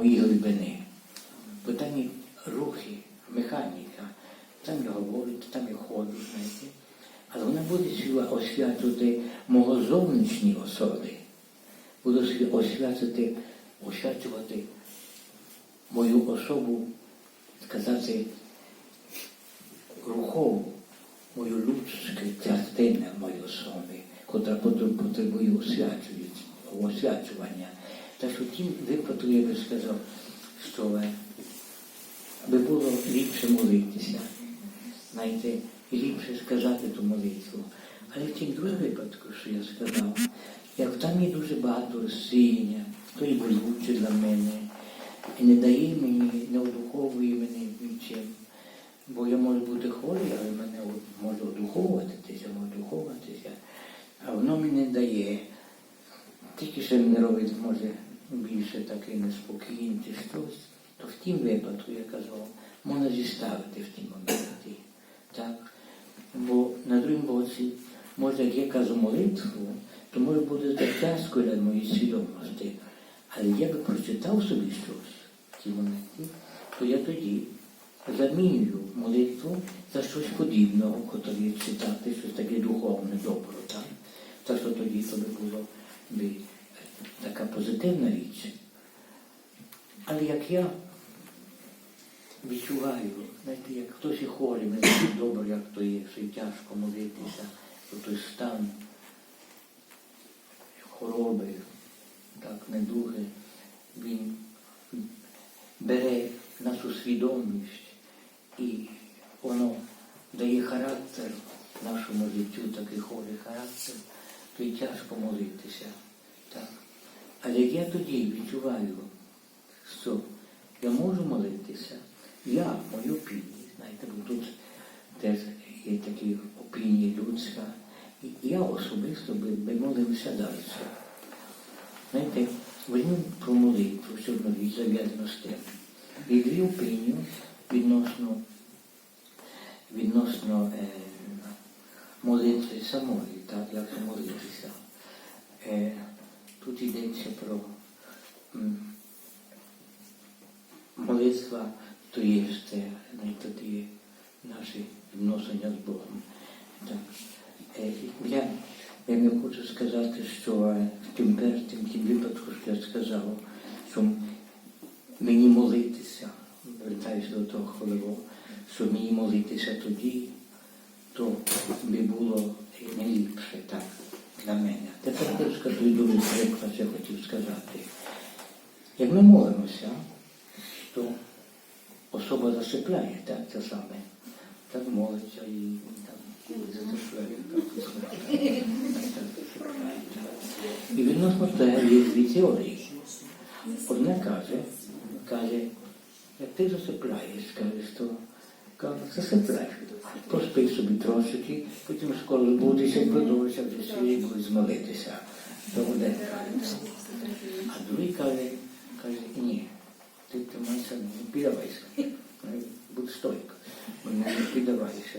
мої глибини. Бо там і рухи, механіка, там я говорю, там я ходжу, знаєте. Але вона буде освячувати мого зовнішні особи, буде освячувати, освячувати мою особу, сказати, рухову, мою людську частину моєї особи, котра потребує освячування. Так що в тім випадку я би сказав, що е, би було ліпше молитися, знаєте, ліпше сказати ту молитву. Але в тім другому випадку, що я сказав, як там є дуже багато розсіяння, то і болюче для мене, і не дає мені, не одуховує мене нічим. Бо я можу бути хворий, але мене от може одуховуватися, одуховуватися, а воно мені не дає. Тільки що мене робить, може, більше такий неспокійний чи щось, то в тім випадку, я казав, можна зіставити в тім моменті. Так? Бо на другому боці, може, як я кажу молитву, то може бути так тяжко для моєї свідомості. Але я би прочитав собі щось в тій моменті, то я тоді замінюю молитву за щось подібного, котре читати, щось таке духовне, добре. Так? Так що тоді то би було би позитивна річ. Але як я відчуваю, знаєте, як хтось і хворий, знаю добре, як то є, що й тяжко молитися, то той стан хвороби, так, недуги, він бере нашу свідомість і воно дає характер нашому життю, такий хворий характер, то й тяжко молитися. Так. Але я тоді відчуваю, що я можу молитися, я, мою опінію, знаєте, бо тут теж є такі опінії людська, і я особисто би, би молився далі. Знаєте, візьмемо про молитву, що воно зав'язано з тим. І дві опінію відносно, відносно е, молитви самої, так, як молитися. Е, тут йдеться про молитва, то є знаєте, є наші відношення з Богом. Так. Е, я, я не хочу сказати, що в тим першим тим випадку, що я сказав, що мені молитися, вертаюся до того хвилевого, що мені молитися тоді, то би було найліпше так для мене. Тепер хочу сказати другий приклад, я хотів сказати. Як ми молимося, то особа засипляє, так, це саме. Так молиться і там засипляє. Так. І відносно того є дві теорії. Одна каже, каже, як ти засипляєш, кажеш, то каже, засипляєш. Поспи собі трошки, потім скоро збудешся і продовжуєшся вже свій будеш змолитися. То буде. А другий каже, каже, ні, ти тримайся, не піддавайся. Будь стойко. Не піддавайся.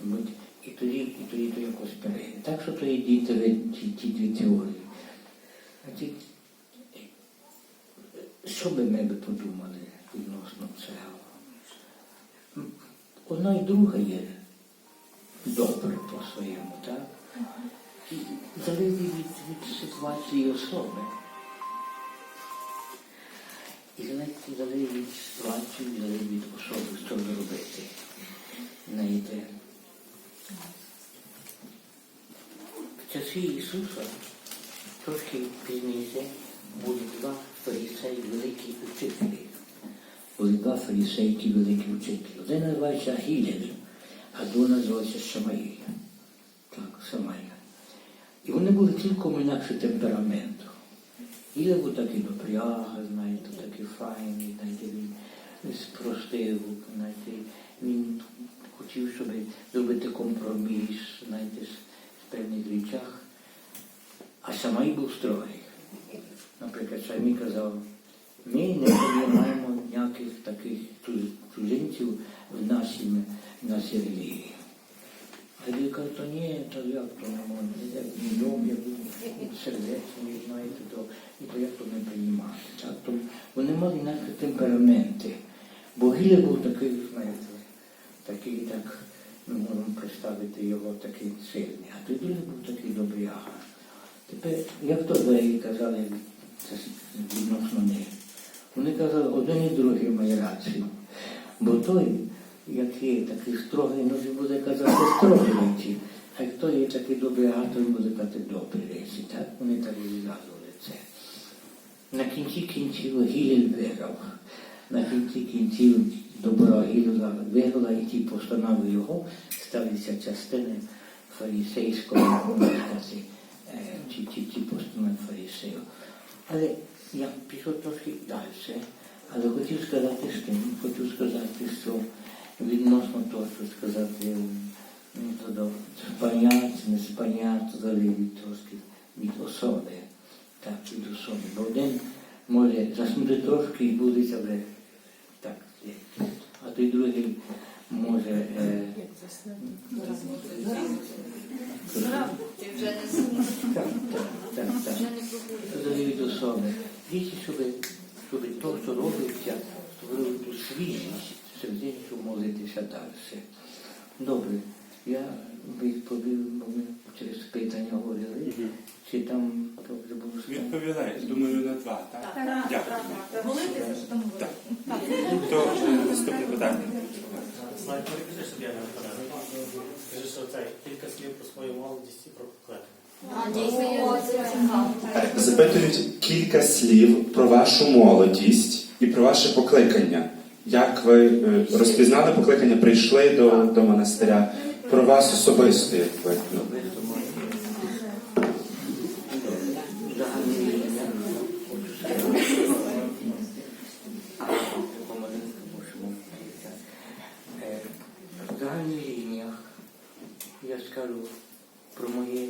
Будь, і тоді, і тоді то якось перейде. Так що то є діти ті, дві теорії. Ті, що би ми би подумали відносно цього? Одна і друга є добре по-своєму, так? Залежить від, від ситуації особи. І знаєте, залежить від ситуації, залежить від особи, що ви робити. Знаєте, в часі Ісуса трошки пізніше були два фарисеї великі учителі. Були два фарисейки великі учителі. Один називається Гілель, а другий називається Шамаїя. Так, Самая. І вони були цілком інакше темпераменту. Гілель був такий допряга, знаєте, такий файний, знаєте, він спростив, знаєте, він хотів, щоб зробити компроміс, знаєте, з певних речах. А Самай був строгий. Наприклад, Самій казав, ми не приймаємо ніяких таких чужинців в нашій, в нашій релігії. А він каже, то ні, то як то не можна, як мій дом, як сердечний, знаєте, то, і то як то не приймати. Так? То вони мали наші темпераменти. Бо був такий, знаєте, такий так, ми можемо представити його такий сильний, а другий був такий добрий ага. Тепер, як то деякі казали, це відносно них. Вони казали, один і другий має рацію. Бо той, як є такий строгий, ну він буде казати строгі речі. А той є такий добрий, ага, то він буде казати добрі речі. Так? Вони так розв'язували це. На кінці кінців Гілель виграв. На кінці кінців добра Гілля виграла і ті постанови його сталися частини фарисейського можна сказати, е, ті, постанови фарисеїв. Але я пішов трохи далі. Але хотів сказати тим, хотів сказати, що відносно того, що сказати, ну, то до спання, чи не спання, то залежить трошки від особи. Так, від особи. Бо один може заснути трошки і буде вже так. А той другий може. Е, Ти вже не так, так, так, так. Вже не пробудеш. Залежить особи. Дійсно, щоб, щоб то, що робиться, створили ту свіжість щоб молитися далі. Добре, я відповів, бо ми через питання говорили, чи там вже було. Відповіли, думаю, на два, так? Дякую. Молитися, що там Так. То наступне питання. Слайд перекажи, щоб я не впадав. Скажи, що це кілька слів про свою молодість і про покликання. Запитують кілька слів про вашу молодість і про ваше покликання. Як ви е, розпізнали покликання, прийшли до, до монастиря? Про вас особисто, як ви. ну, Добре, то може. Загальні рішення. А, помаленьку мусимо. Е, В загальних лініях я скажу про моє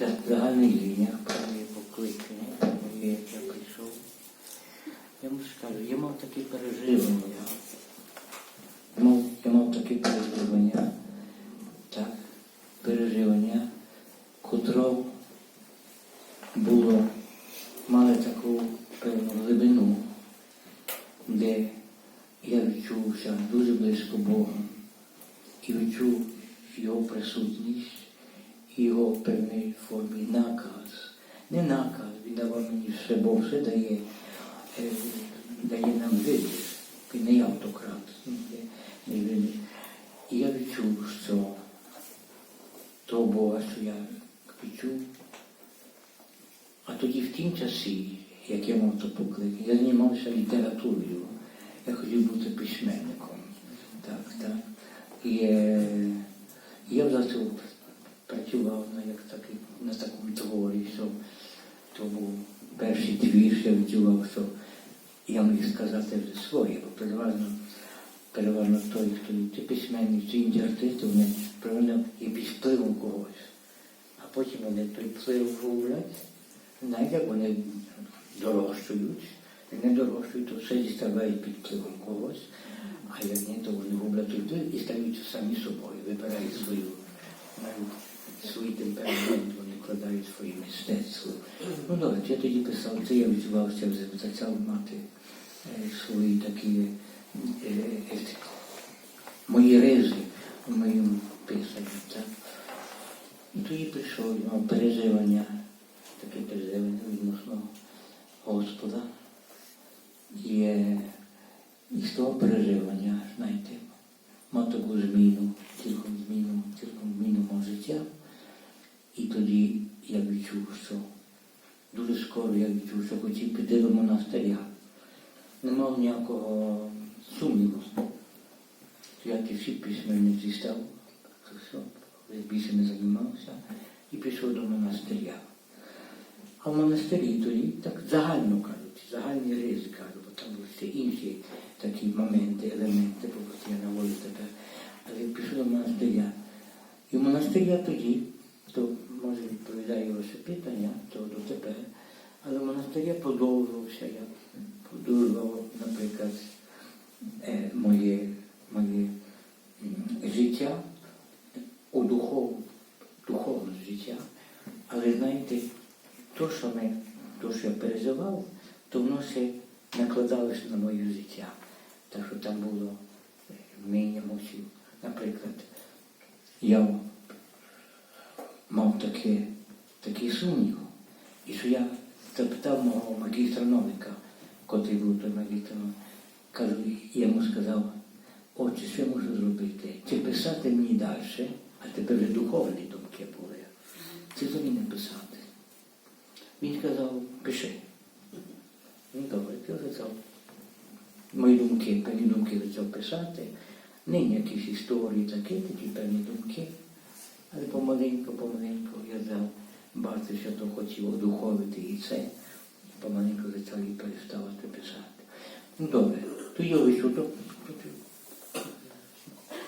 в загальних лініях про моє покликання, про моє, як я прийшов. Я вам скажу, я мав такі переживання. Я мав, я мав такі переживання, так, переживання, котро було, мали таку певну глибину, де я відчувся дуже близько Бога і відчув його присутність, його певній формі наказ. Не наказ, він давав мені все, Бог все дає, е, дає нам вибір. Він не автократ. ну. І я відчув, що того Бога, що я відчув. А тоді в тім часі, як я мав то покликання, я займався літературою. Я хотів бути письменником. Так, так. І е, я зато працював на, як такий, на такому творі, що то був перший твір, я відчував, що я міг сказати вже своє, бо переважно, переважно той, хто чи письменник, чи інші артисти, вони переважно є під впливом когось. А потім вони той вплив гублять, знаєте, як вони дорожчують, як не дорожчують, то все діставають під впливом когось, а як ні, то вони гублять вплив і стають самі собою, вибирають свою, свій темперамент, вони вкладають своє мистецтво. Ну добре, я тоді писав це, я відчувався почав мати е, свої такі е, е, мої ризи у моєму писанні. Так? І тоді прийшов ну, переживання, таке переживання відносно Господа. І, і з того переживання, знаєте, мав зміну, цілком зміну, цілком зміну мого життя. І тоді я відчув, що дуже скоро я відчув, що хотів піти до монастиря. Не мав ніякого сумніву. Як і всі письменниці став, все, більше не займався і пішов до монастиря. А в монастирі тоді так загально кажуть, загальні ризи кажуть, бо там були ще інші такі моменти, елементи, бо я наводив тепер. Але я пішов до монастиря. І в монастиря тоді, то може відповідає ваше питання, то дотепер, але в монастирі продовжувався я, продовжував, наприклад, е, моє, моє м, життя у духов, духовне життя. Але знаєте, то, що ми, то, що я переживав, то воно ще накладалися на моє життя. Так що там було е, мінімум. всі. Наприклад, я мав таке, такий сумнів, і що я запитав мого магістра Новика, котрий був той кажу, я йому сказав, отче, що я можу зробити? Чи писати мені далі, а тепер вже духовні думки були, чи взагалі не писати? Він сказав, пиши. Ну добре, ти почав мої думки, певні думки почав писати. Нині якісь історії такі, такі певні думки. Але помаленьку, помаленьку я бачив, що то хотів одуховити і це. Помаленьку почав і переставати писати. Ну добре, то я вийшов до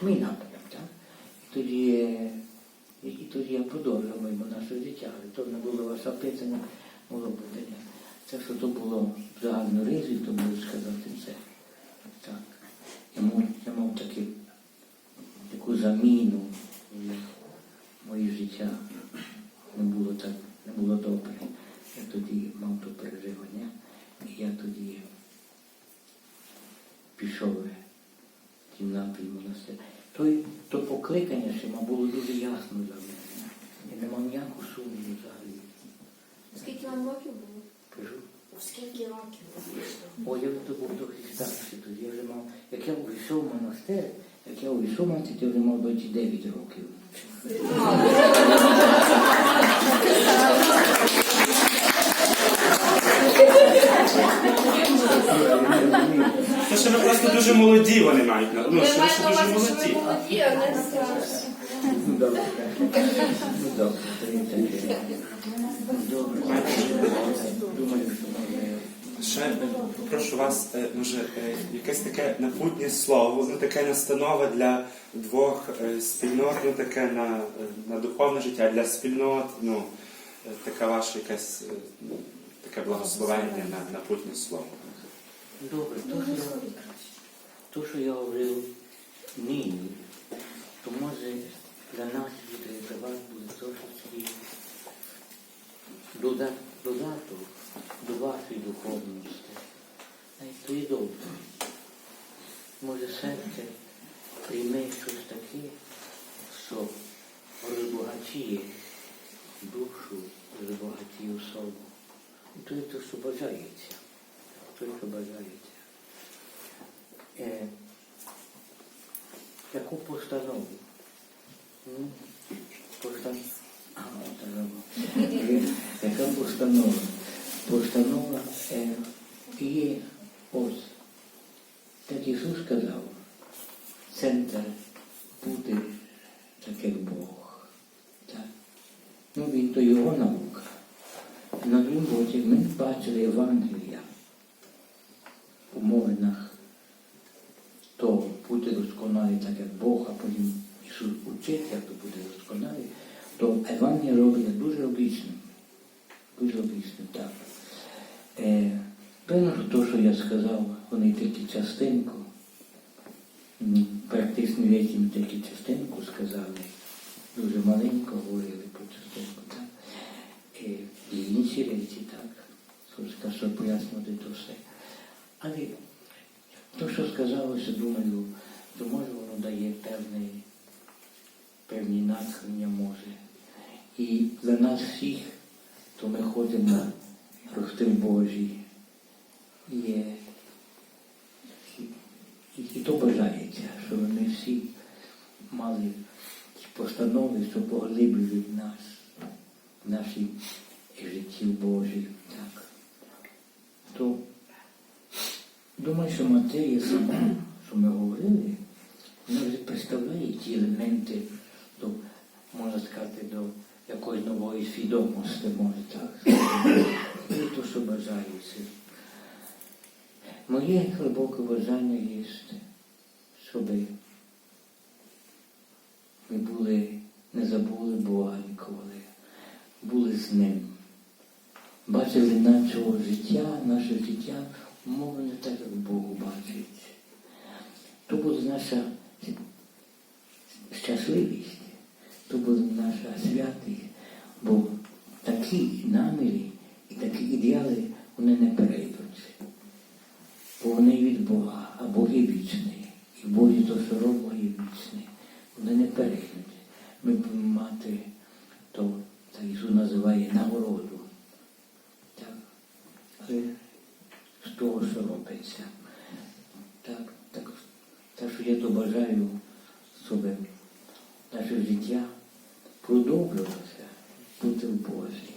мій напрямок, так? І тоді, і, тоді я продовжив моєму наше життя. Але то не було ваше питання, було питання. Це що то було загально ризі, то можу сказати це. Так. Я мав, я мав таки, таку заміну, моє життя не було так, не було добре. Я тоді мав то і я тоді пішов в тім напрямку монастир. То, то покликання ще мав, було дуже ясно для мене. Я не мав ніякого сумніву взагалі. Скільки вам років було? Кажу, Скільки років? О, я вже був Христа ще тоді. Я вже мав, як я увійшов в монастир, як я увійшов в монастир, я вже мав 29 років. Це ще ви просто дуже молоді вони мають. на- Ну, Ви що ви ще маєте на дуже увазі, що ви молоді. молоді, а не старші. Ну, добре. Ну, добре, то є таке. Добре. Думаю. Ще прошу вас, е, може, е, якесь таке напутнє слово, ну таке настанова для двох е, спільнот, ну таке на, на духовне життя, для спільнот, ну таке ваше якесь таке благословення на напутнє слово. Добре, то, що то, що я говорив нині, то може для нас для вас буде дода- додаток до вашої духовності. То і добре. Може серце прийме щось таке, що розбагачує душу, розбагачує особу. І то є те, що бажається тільки бажається. Е, яку постанову? М? Постан... А, постанова. Е, Яка постанова? Постанова е, є ось. Так Ісус сказав, центр буде так, як Бог. Так? Ну, він то його наука. На другому боці ми бачили Євангелія умовинах, то бути досконалий так, як Бог, а потім Ісус учить, як то бути досконалий, то Евангелія робить дуже логічним. Дуже логічним, так. Е, певно, що то, що я сказав, вони тільки частинку, м, практично речі ми тільки частинку сказали, дуже маленько говорили про частинку. Е, і інші речі, так. Що, що пояснювати то все. Але то, що сказалося, думаю, то може воно дає певний, певні натхнення може. І для нас всіх, то ми ходимо рости Божі. І, і, і то бажається, щоб ми всі мали постанови, що поглиблюють нас, в нашій житті Божій. Так. То Думаю, що матерія сама, що ми говорили, вона вже представляє ті елементи до, можна сказати, до якоїсь нової свідомості, може так. І то, що бажається. Моє глибоке бажання є, щоб ми були, не забули Бога ніколи, були з Ним. Бачили нашого життя, наше життя умови не так, як Богу бачить. То буде наша щасливість, то буде наша святість, бо такі наміри і такі ідеали вони не перейдуть. бо вони від Бога, а Бог є вічний. І в Бозі то, що робить, є. Вони не перегнуть. Ми будемо мати то, так Ісус називає нагороду. Так? Але з того, що робиться. Так, так, так що я то бажаю, щоб наше життя продовжувалося бути в Бозі.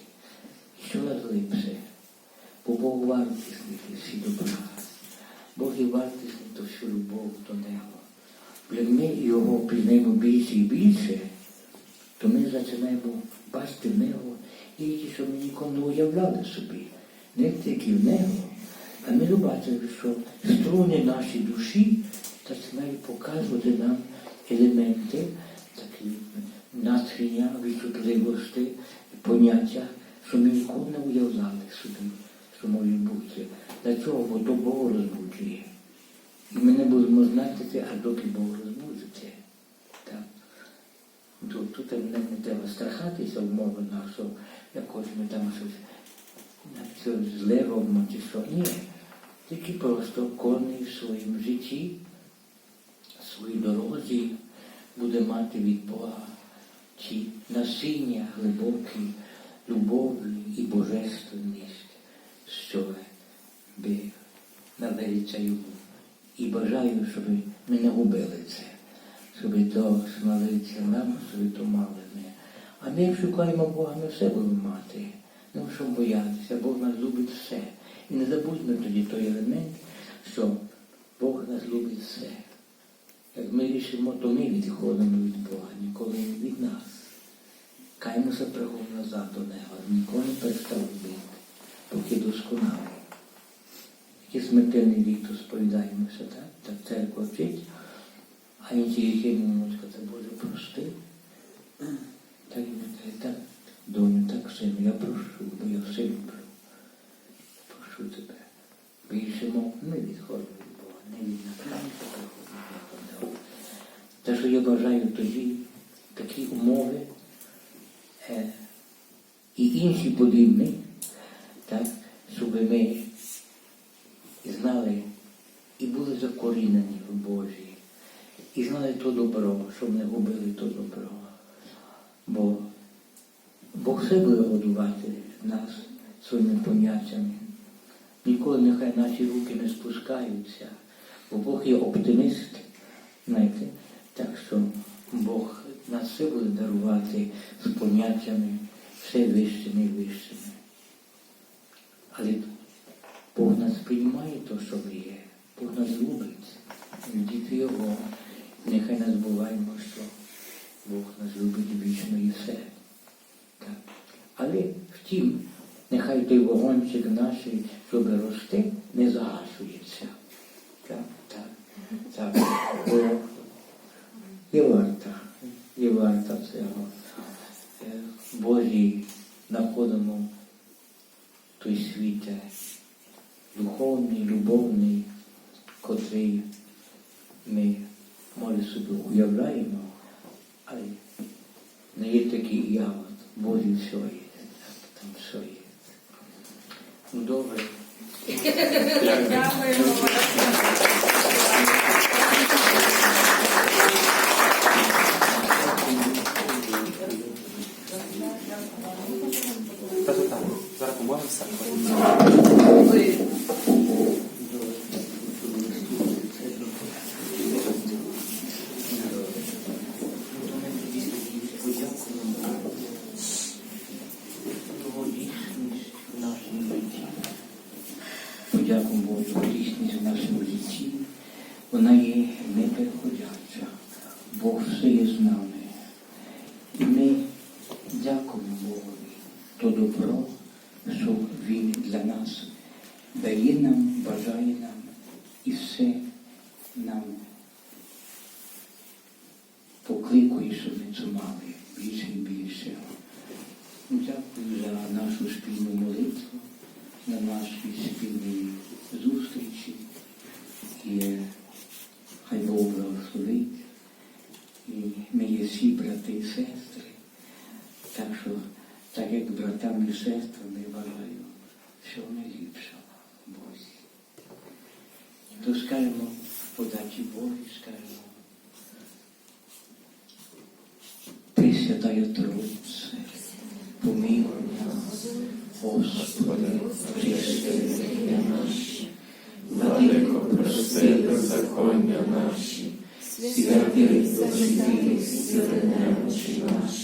Щораз липше, бо Бог вартісний всі добра. Бог є вартісний то всю любов до нього. Як ми його пізнаємо більше і більше, то ми починаємо бачити в нього і ті, що ми ніколи не уявляли собі. Не тільки в нього, а ми побачили, що струни нашій душі починають показувати нам елементи такі настрія, відчутливості, поняття, що ми ніколи не уявляли собі, що може бути. Для чого? Бо то Бог розбуджує. І ми не будемо знати це, аж доки Бог розбудиться. Так. Тут, тут не, не треба страхатися умови нашого, якось ми там щось, зле чи що. Ні. Тільки просто кожен в своєму житті, своїй дорозі буде мати від Бога ті насіння глибокі, любові і божественність, що би належиться йому. І бажаю, щоб ми не губили це, щоб то що належиться нам, щоб то мали ми. А ми як шукаємо Бога, ми все будемо мати. Ну що боятися, Бог нас любить все. І не забудьмо тоді той елемент, що Бог нас любить все. Як ми рішимо, то ми відходимо від Бога, ніколи не від нас. Каємося пригом назад до Нього, ніколи не перестав бути, поки досконалий. Який смертельний вік, то сповідаємося, так? Так церква вчить, а можуть сказати, Боже, прости. Так ми каже, так, доню, так, сину, я прошу, бо я все люблю. Прошу тебе. Більше мов не відходимо від Бога, не від а приходимо Те, що я бажаю тоді, такі умови е, і інші подібні, так, щоб ми знали і були закорінені в Божі, і знали то добро, щоб не губили то добро. Бо Бог все буде годувати нас своїми поняттями. Ніколи нехай наші руки не спускаються, бо Бог є оптиміст, знаєте, так що Бог нас все буде дарувати з поняттями все вищими і вищими. Але Бог нас приймає то, що ми є. Бог нас любить. Діти Його. Нехай не забуваємо, що Бог нас любить вічно і все. Так. Але втім, нехай той вогончик наш, щоб рости, не загашується. Так, так, так. Бо є варта, є варта цього. Е, Божій знаходимо той світ е, духовний, любовний, котрий ми, може, собі уявляємо, але не є такий явот. Божі все є, там все є. Ну добре. Та то так. Зараз помолимося. Подякуємо Божу за в нашому житті. Вона є непереходяча. Бог все є з нами. І ми дякуємо Богові то добро, що Він для нас дає нам, бажає нам і все нам покликує, щоб ми це мали більше і більше. Дякую за нашу спільну молитву, на наші спільні зустрічі. І е, хай Бог благословить. І ми є всі брати і сестри. Так що, так як братам і бажаю всього найліпшого Бозі. то скажемо подачі Божі, скажемо. Пресвятая Троїце, помилуй нас, Господи, Христе, наші, владико, прости беззаконня наші, святий завжди сили немочі наші,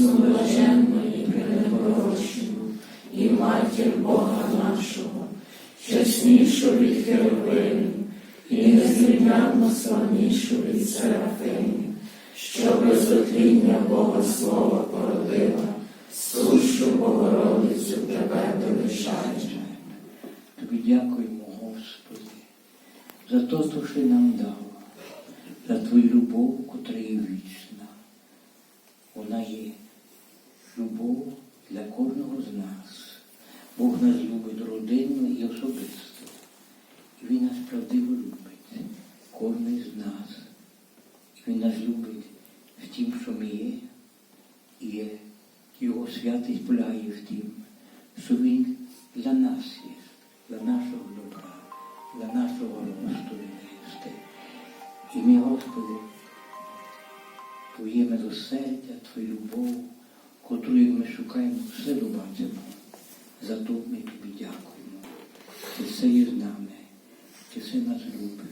пресноблаженної, пренепорочну, і матір Бога нашого, чеснішу від Херовим, і незрівнянно славнішу від Серафимів, що безотління Бога Слова породила, сущу Богородицю Тебе величаємо. Тобі дякуємо, Господи, за те, що ти нам дав, за Твою любов, котра є вічна. Вона є любов для кожного з нас. Бог нас любить родинно і особисто. І Він нас правдиво любить, кожен з нас. І Він нас любить в тім, що ми є, і. Його святість полягає в тім, що Він для нас є, для нашого добра, для нашого росту рости. І ми, Господи, Твоє милосердя, Твою любов, котрою ми шукаємо, все бачимо. За то ми тобі дякуємо. Ти все є з нами, ти все нас. Дякую.